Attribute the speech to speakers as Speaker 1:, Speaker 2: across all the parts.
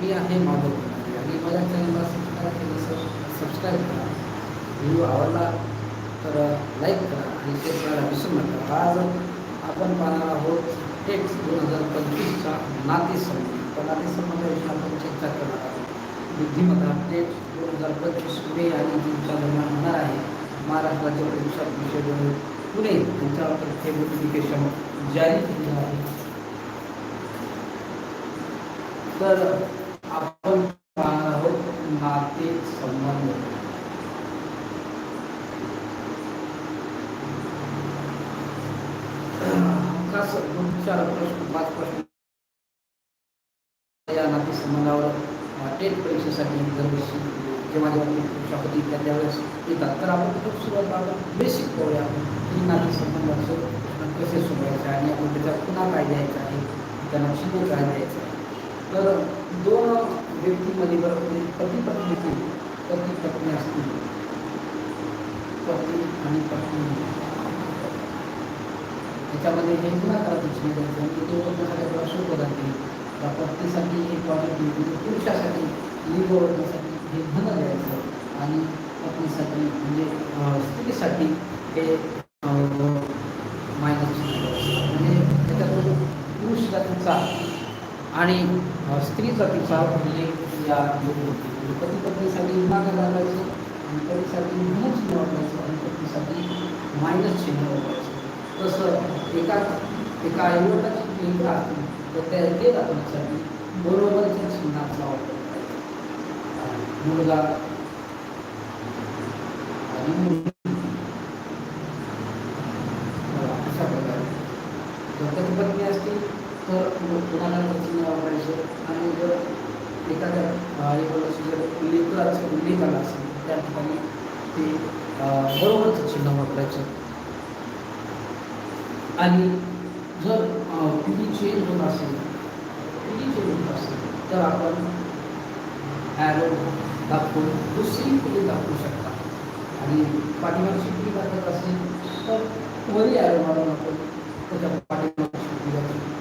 Speaker 1: मी आहे माधव आणि माझ्या चॅनलला सबस्क्राईब केलं सबस्क्राईब करा. व्हिडिओ आवडला तर लाईक करा आणि शेअर करायला विसरू नका. आज आपण पाहणार आहोत टेक्स दोन हजार पंचवीसचा नातेसंबंध तर नातेसंबंधाविषयी आपण चर्चा करणार आहोत. बुद्धिमत्ता टेक्स दोन हजार पंचवीस मे आणि जूनच्या दरम्यान होणार आहे. महाराष्ट्राच्या परीक्षा परिषद पुणे. यांच्यातर्फे नोटिफिकेशन जारी केलं आहे. तर आपण पाहणार आहोत नाते संबंध खास दोन चार प्रश्न पाच प्रश्न या टेट परीक्षेसाठी दरवर्षी जेव्हा जेव्हा परीक्षा त्यावेळेस येतात तर आपण खूप सुरुवात आपण बेसिक करूया की नाते कसे सोडवायचे आणि आपण त्याच्यात पुन्हा काय द्यायचा आहे त्यांना शिकून काय द्यायचं आहे तर दोन व्यक्तीमध्ये बरं म्हणजे पती पत्नी पती पत्नी असतील पती आणि पत्नी. त्याच्यामध्ये हे पुन्हा दिसून द्यायचं की ते ओळखण्यासाठी सोपं जाते त्या पत्नीसाठी हे पॉझिटिव्ह म्हणजे पुरुषासाठी लिंग ओळखण्यासाठी हे धन द्यायचं आणि पत्नीसाठी म्हणजे स्त्रीसाठी हे मायनस म्हणजे त्याच्यातून पुरुष जातीचा आणि स्त्री जातीचा म्हणजे या म्हणजे पती पत्नीसाठी मागं घालायचं आणि पतीसाठी म्हणून चिन्ह वापरायचं आणि पत्नीसाठी मायनस चिन्ह वापरायचं तसं एका एका आईवडिलाची लिंग असतील तर त्या ते दाखवण्यासाठी बरोबरच्या चिन्हाचा वापर मुलगा आणि मुलगी. अशा प्रकारे. जर पत्नी असतील तर कुणाला चिन्ह वापरायचं आणि जर एखाद्या आईवडिलाची लेकराचं उल्लेख आला असेल त्या ठिकाणी ते बरोबरचं चिन्ह वापरायचं आणि जर पिढी चेंज होत असेल पिढी चेंज होत असेल तर आपण ॲरो दाखवून दुसरी पिढी दाखवू शकता. आणि पाठीमागची पिढी दाखवत असेल तर वरी ॲरो मारून आपण त्याच्या पाठीमागची पिढी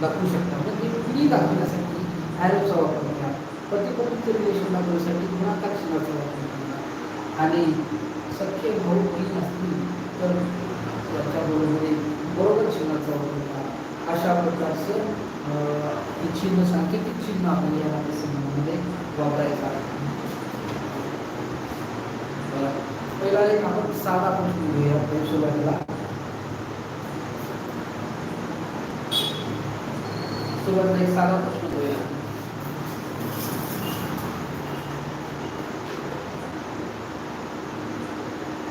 Speaker 1: दाखवू शकता. म्हणजे पिढी दाखवण्यासाठी ॲरोचा वापर करा रिलेशन दाखवण्यासाठी गुणाकार चिन्हाचा वापर केला आणि सख्खे भाऊ बहीण असतील तर त्याच्याबरोबर बरोबर चिन्हाचा वापर केला अशा प्रकारचं ही चिन्ह सांकेतिक चिन्ह आपण या नातेसंबंधामध्ये वापरायचं आहे. पहिला एक आपण साधा प्रश्न घेऊया सुरुवातीला सुरुवातीला एक साधा प्रश्न घेऊया.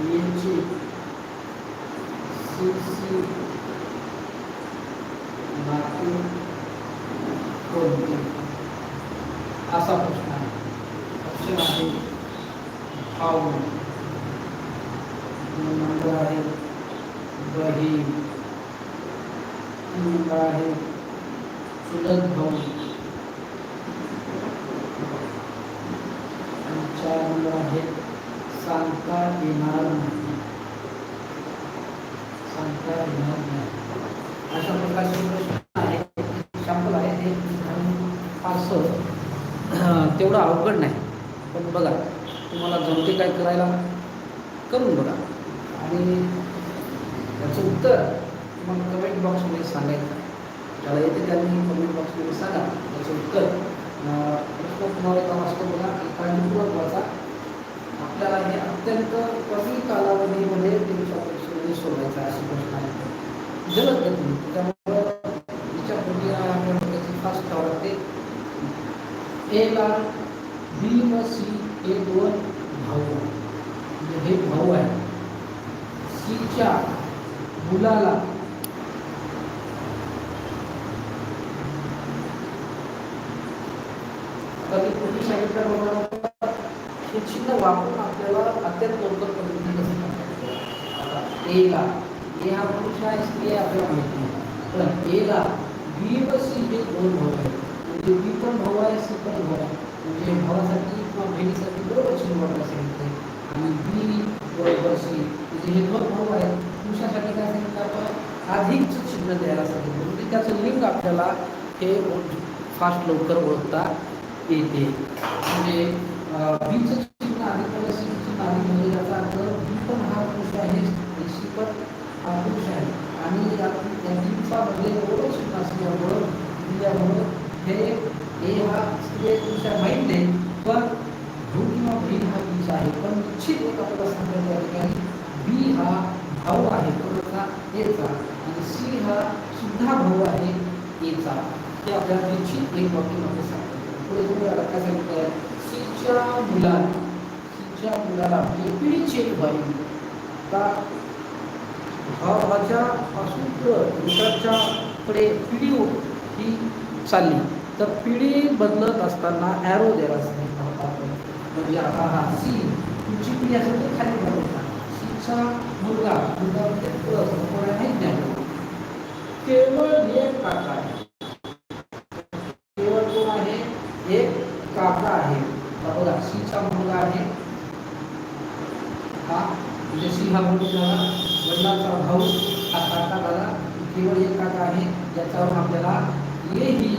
Speaker 1: याची सीसी नाते कोणते? असा प्रश्न आहे. ऑप्शन आहे भाऊ नंबर आहे बहीण नंबर आहे चुलत भाऊ. आणि चार नंबर आहे सांगता येणार नाही. सांगता येणार नाही. अशा प्रकारचे प्रश्न आहे शंभर आहे ते फारसं तेवढं अवघड नाही. पण बघा तुम्हाला जमते काय करायला करून बघा. आणि याचं उत्तर तुम्हाला कमेंट बॉक्समध्ये सांगायचं ज्याला येते त्यांनी कमेंट बॉक्समध्ये सांगा. त्याचं उत्तर प्रश्न तुम्हाला का वाचतो बघा. आणि काळजीपूर्वक वाचा. आपल्याला हे अत्यंत कमी कालावधीमध्ये तुमच्या परीक्षेमध्ये सोडवायचं असे प्रश्न आहे. जलद गती. त्यामुळं तिच्या पूर्वी आपल्याला त्याची फास्ट आवडते. एला बी व सी हे दोन भाऊ म्हणजे हे भाऊ आहे सीच्या मुलाला कधी कुठे सांगितलं बरोबर हे चिन्ह वापरून आपल्याला अत्यंत लवकर पद्धतीने कसं आता एला ए हा पुरुष आहे स्त्री आहे आपल्याला माहिती नाही. पण एला बी व सी हे दोन भाऊ आहेत. म्हणजे बी पण भाऊ आहे सी पण भाऊ आहे. म्हणजे भावासाठी किंवा बहिणीसाठी बरोबर चिन्ह वापरायला आणि बी बरोबर सी म्हणजे हे दोन भाऊ आहेत. पुरुषासाठी काय सांगितलं आपण अधिकचं चिन्ह द्यायला सांगितलं. म्हणजे त्याचं लिंग आपल्याला हे फास्ट लवकर ओळखता येते. म्हणजे बीचं आणि म्हणजे याचा अर्थ बी पण हा पुरुष आहे सी पण हा पुरुष आहे आणि या या बीचा मध्ये असल्यामुळं दिल्यामुळं हे हे हा स्त्री पुरुषा माहीत नाही पण भू किंवा बहीण हा पुरुष आहे पण निश्चित एक आपल्याला सांगायचं या ठिकाणी बी हा भाऊ आहे कोणाचा एचा आणि सी हा सुद्धा भाऊ आहे एचा हे आपल्याला निश्चित एक वाक्यामध्ये सांगतो. पुढे तुम्ही आता काय सांगितलं सीच्या मुलाने म्हणजे पिढीचे का भावाच्या पासून पुरुषाच्या कडे पिढी ही चालली. तर पिढी बदलत असताना ॲरो द्यायला सांगितलं म्हणजे आता हा सी तुमची पिढी असेल तर खाली बदलता सीचा मुलगा मुलगा म्हणजे कोणा नाही ज्ञान केवळ एक काका आहे. केवळ कोण आहे? एक काका आहे. बघा सीचा मुलगा आहे. हा म्हणजे हा मुलगा झाला वडिलांचा भाऊ हा काका झाला. केवळ एक काका आहे ज्याच्यावर आपल्याला ये ही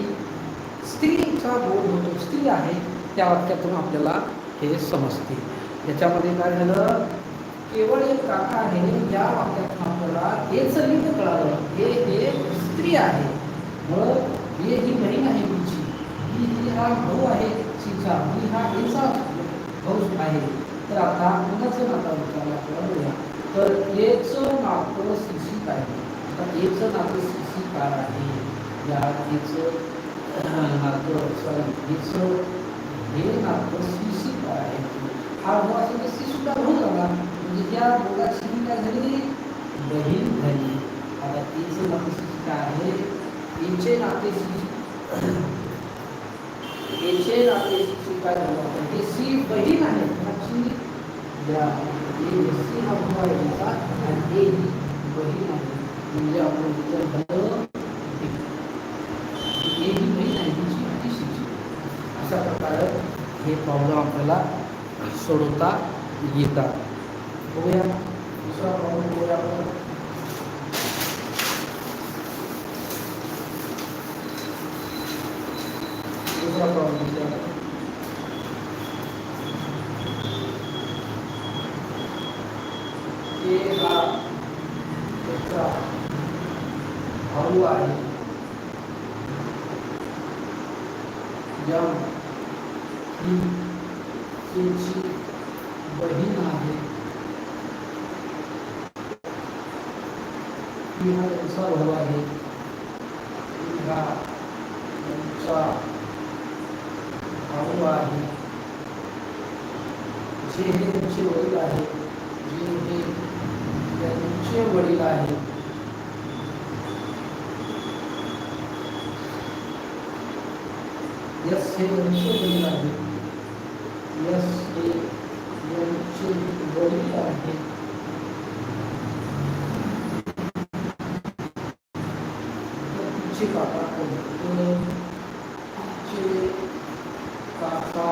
Speaker 1: स्त्रीचा बोध होतो. स्त्री आहे त्या वाक्यातून आपल्याला हे समजते. याच्यामध्ये काय झालं? केवळ एक काका आहे या वाक्यातून आपल्याला हेच लिंग कळालं. हे हे स्त्री आहे. मग हे ही बहीण आहे तुमची ही ही हा भाऊ आहे तिचा ही हा हिचा भाऊ आहे. तर आता कुणाचं नातं विचारलं आपल्याला बघूया. तर एचं नातं शिक्षित आहे आता एचं नातं शिक्षित काय आहे? या एचं नातं सॉरी एचं हे नातं शिक्षित काय आहे? हा भाऊ असेल तर सी सुद्धा भाऊ झाला म्हणजे त्या दोघांची काय झाली? बहीण झाली. आता एचं नातं शिक्षित काय आहे? एचे नाते एचे नाते शिक्षित काय झालं? हे सी बहीण आहे. या ए हा भाऊ आणि ए ही बहीण आहे म्हणजे आपण विचार झालं ए ही बहीण आहे तिची अशा प्रकारे हे प्रॉब्लेम आपल्याला सोडवता येतात. बघूया. दुसरा प्रॉब्लेम बघूया आपण दूसरा प्रॉब्लम क्या है ये हा त्याचा भाऊ आहे यम ही त्याची बहीण आहे ही हा त्यांचा भाऊ आहे. ही हा त्यांचा भाऊ आहे. जे हे तुमचे वडील आहे जे हे त्यांचे वडील आहे यस हे यांचे वडील आहे यस हे यांचे वडील आहे तिचे काका कोण तर तिचे काका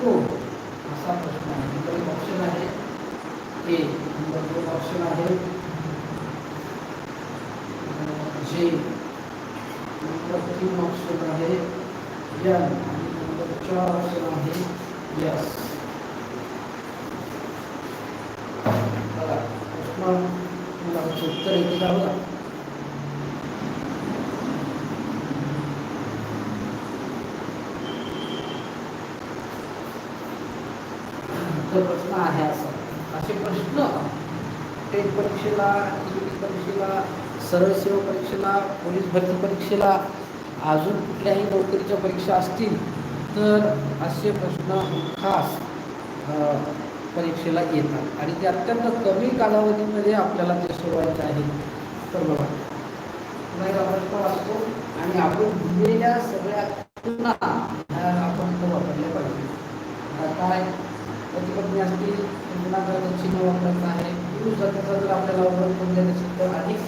Speaker 1: कोण असा प्रश्न आहे नंबर एक ऑप्शन आहे ए नंबर दोन ऑप्शन आहे अं, जे नंबर तीन ऑप्शन आहे यन आणि नंबर चार ऑप्शन आहे यस बघा प्रश्न मला उत्तर येते का बघा तर प्रश्न आहे असा असे प्रश्न टेट परीक्षेला इंग्लिश परीक्षेला सरळसेवा परीक्षेला पोलीस भरती परीक्षेला अजून कुठल्याही नोकरीच्या परीक्षा असतील तर असे प्रश्न खास परीक्षेला येतात. आणि ते अत्यंत कमी कालावधीमध्ये आपल्याला ते सोडवायचं आहे. तर बघा असतो आणि आपण दिलेल्या सगळ्या पुन्हा आपण तो वापरल्या पाहिजे. काय प्रतिपत्नी असतील पुन्हा करण्याची न वापरायचं आहे जर आपल्याला वापर करून तर अधिक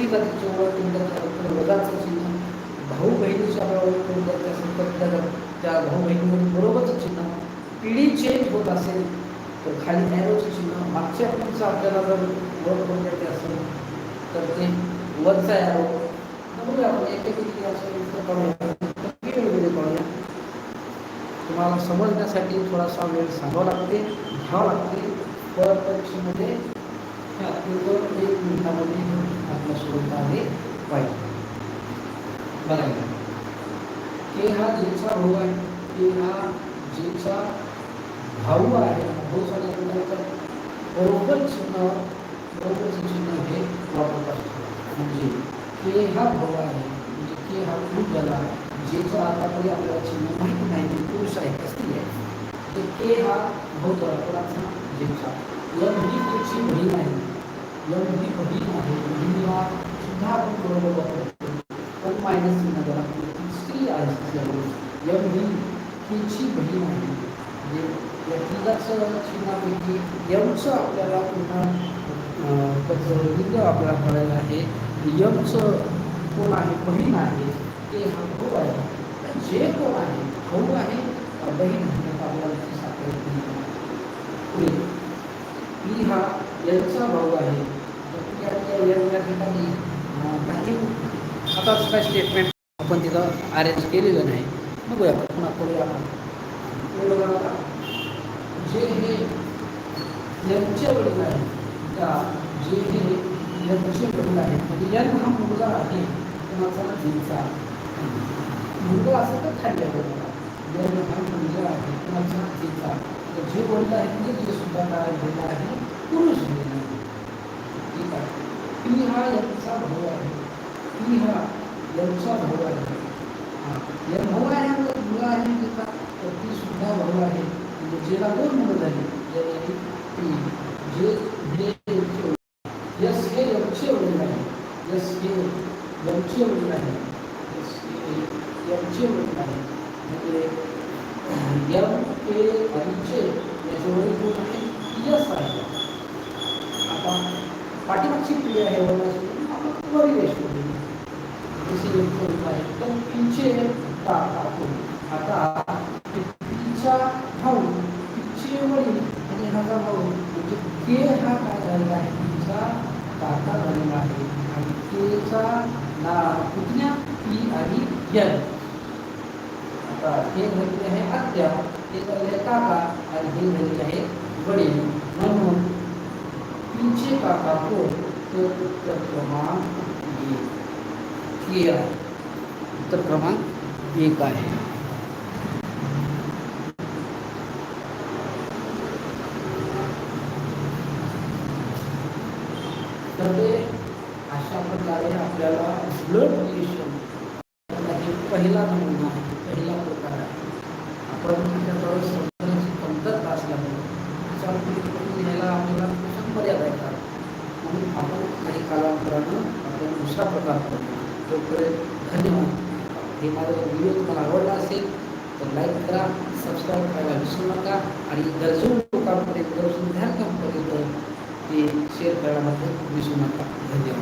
Speaker 1: स्त्री ओळख करून असेल तर चिन्ह भाऊ बहिणीच्या ओळख करून द्यायचं असेल तर त्या त्या भाऊ बहिणीमध्ये बरोबरचं चिन्ह पिढी चेंज होत असेल तर खाली नॅरोचं चिन्ह मागच्या पिढीचं आपल्याला जर ओळख करून द्यायचे असेल तर ते वरचा यारो बघूया आपण एक एक किती असेल कळूया तुम्हाला समजण्यासाठी थोडासा वेळ सांगावा लागते घ्यावं लागते. परत परीक्षेमध्ये अत्यंत एक मिनिटामध्ये आपल्या स्वरूप आहे पाहिजे बघायला के हा जेचा भाऊ आहे के हा जेचा भाऊ आहे भाऊ सांगितल्यानंतर बरोबर चिन्ह बरोबरचं चिन्ह हे वापरत चिन्ह माहिती नाही पुरुष यम ही बहीण आहे. बहिणीला सुद्धा आपण बरोबर वापरतो. पण मायनस चिन्ह झाला ती स्त्री आहे असल्यामुळे ही तिची बहीण आहे. म्हणजे या तिघाच चिन्हापैकी यमचं आपल्याला पुन्हा त्याचं लिंग आपल्याला कळायला आहे. यमचं कोण आहे? बहीण आहे. ते हा भाऊ आहे. जे कोण आहे? भाऊ आहे. बहीण आहे. आपल्याला ती सापडत पुढे. हा यांचा भाऊ आहे. त्या ठिकाणी काही आताच काय स्टेटमेंट आपण तिथं अरेंज केलेलं नाही. बघूया आपण पुन्हा पुढे आपण बघा. जे हे यांचे वडील आहेत का जे हे यांचे वडील आहेत म्हणजे यन हा मुलगा आहे कोणाचा जीचा मुलगा. असं तर खाल्ल्या यन हा मुलगा आहे कोणाचा जीचा तर जे वडील आहेत म्हणजे ते सुद्धा काय झालेलं आहे पुरुष ठीक आहे पी हा यांचा भाऊ आहे पी हा यांचा भाऊ आहे हा या भाऊ आहे आपला मुलगा आहे तिचा तर ती सुद्धा भाऊ आहे म्हणजे जेला दोन मुलं झाली जे जे हे यस हे यमचे वडील आहे यस हे यमचे वडील आहे यस हे यमचे वडील आहे म्हणजे यम के आणि चे याचे वडील कोण आहे यस आहे आता पाठीमागची पिढी आहे वर्णाची आपण वरील शोधली जसे यमचे वडील आहे तर पिंचे आता कोण आता पिंचा भाऊ पिंचे वडील आणि ह्याचा भाऊ म्हणजे के हा काय झालेला आहे पिंचा काका झालेला आहे आणि केचा ना पुतण्या पी आणि यन आता हे झालेले आहे आत्या हे झालेले काका आणि हे झालेले आहे वडील म्हणून पिंचे काका कोण तर उत्तर क्रमांक के आहे उत्तर क्रमांक एक आहे. तर ते अशा प्रकारे आपल्याला ब्लड रिलेशन पहिला नमुना आहे पहिला प्रकार आहे. आपण त्याच्यावर समजण्याची कमतरता असल्यामुळे त्याच्यावर लिहायला आपल्याला खूप मर्यादा येतात. म्हणून आपण काही कालांतरानं आपण दुसरा प्रकार करतो. तोपर्यंत हे माझा व्हिडिओ तुम्हाला आवडला असेल तर लाईक करा सबस्क्राईब करायला विसरू नका आणि गरजू लोकांपर्यंत गरजू विद्यार्थ्यांपर्यंत ते शेअर करण्यामध्ये विसरू नका. धन्यवाद.